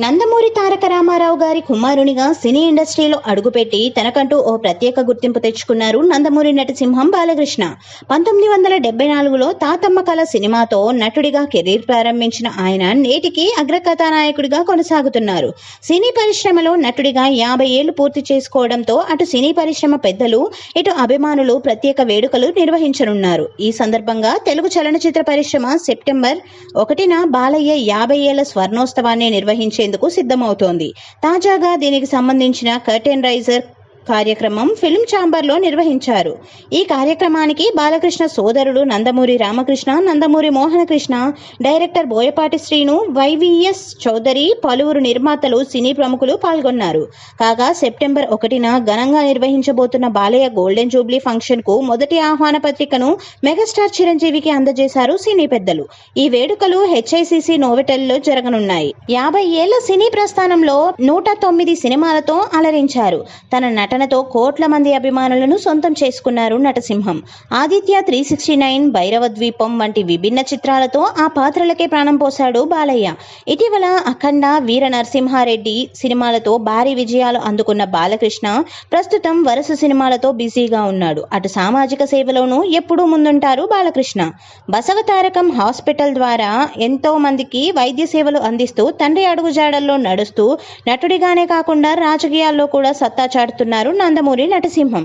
నందమూరి తారక రామారావు గారి కుమారునిగా సినీ ఇండస్ట్రీలో అడుగుపెట్టి తనకంటూ ఓ ప్రత్యేక గుర్తింపు తెచ్చుకున్నారు నందమూరి నటసింహం బాలకృష్ణ. పంతొమ్మిది వందల డెబ్బై నాలుగులో తాతమ్మ కళ సినిమాతో నటుడిగా కెరీర్ ప్రారంభించిన ఆయన నేటికి అగ్రకథానాయకుడిగా కొనసాగుతున్నారు. సినీ పరిశ్రమలో నటుడిగా యాభై ఏళ్ళు పూర్తి చేసుకోవడంతో అటు సినీ పరిశ్రమ పెద్దలు ఇటు అభిమానులు ప్రత్యేక వేడుకలు నిర్వహించనున్నారు. ఈ సందర్భంగా తెలుగు చలనచిత్ర పరిశ్రమ సెప్టెంబర్ ఒకటిన బాలయ్య యాభై ఏళ్ళ స్వర్ణోత్సవాన్ని నిర్వహించేందుకు సిద్ధమవుతోంది. తాజాగా దీనికి సంబంధించిన కర్టెన్ రైజర్ కార్యక్రమం ఫిల్మ్ ఛాంబర్లో నిర్వహించారు. ఈ కార్యక్రమానికి బాలకృష్ణ సోదరుడు నందమూరి రామకృష్ణ నందమూరి మోహనకృష్ణ డైరెక్టర్ బోయపాటి శ్రీను వైవిఎస్ చౌదరి పలువురు నిర్మాతలు సినీ ప్రముఖులు పాల్గొన్నారు. కాగా సెప్టెంబర్ ఒకటిన ఘనంగా నిర్వహించబోతున్న బాలయ్య గోల్డెన్ జూబ్లీ ఫంక్షన్కు మొదటి ఆహ్వాన పత్రికను మెగాస్టార్ చిరంజీవికి అందజేశారు సినీ పెద్దలు. ఈ వేడుకలు హెచ్ఐసిసి నోవెటల్లో జరగనున్నాయి. యాభై ఏళ్ళ సినీ ప్రస్థానంలో నూట తొమ్మిది సినిమాలతో అలరించారు. తన నటనతో కోట్ల మంది అభిమానులను సొంతం చేసుకున్నారు నటసింహం. Aditya three sixty nine Bhairava Dweepam వంటి విభిన్న చిత్రాలతో ఆ పాత్రలకే ప్రాణం పోశాడు బాలయ్య. ఇటీవల అఖండ వీర నరసింహారెడ్డి సినిమాలతో భారీ విజయాలు అందుకున్న బాలకృష్ణ ప్రస్తుతం వరుస సినిమాలతో బిజీగా ఉన్నాడు. అటు సామాజిక సేవలోనూ ఎప్పుడూ ముందుంటారు బాలకృష్ణ. బసవ తారకం హాస్పిటల్ ద్వారా ఎంతో మందికి వైద్య సేవలు అందిస్తూ తండ్రి అడుగుజాడల్లో నడుస్తూ నటుడిగానే కాకుండా రాజకీయాల్లో కూడా సత్తా చాటుతున్నారు నందమూరి నటసింహం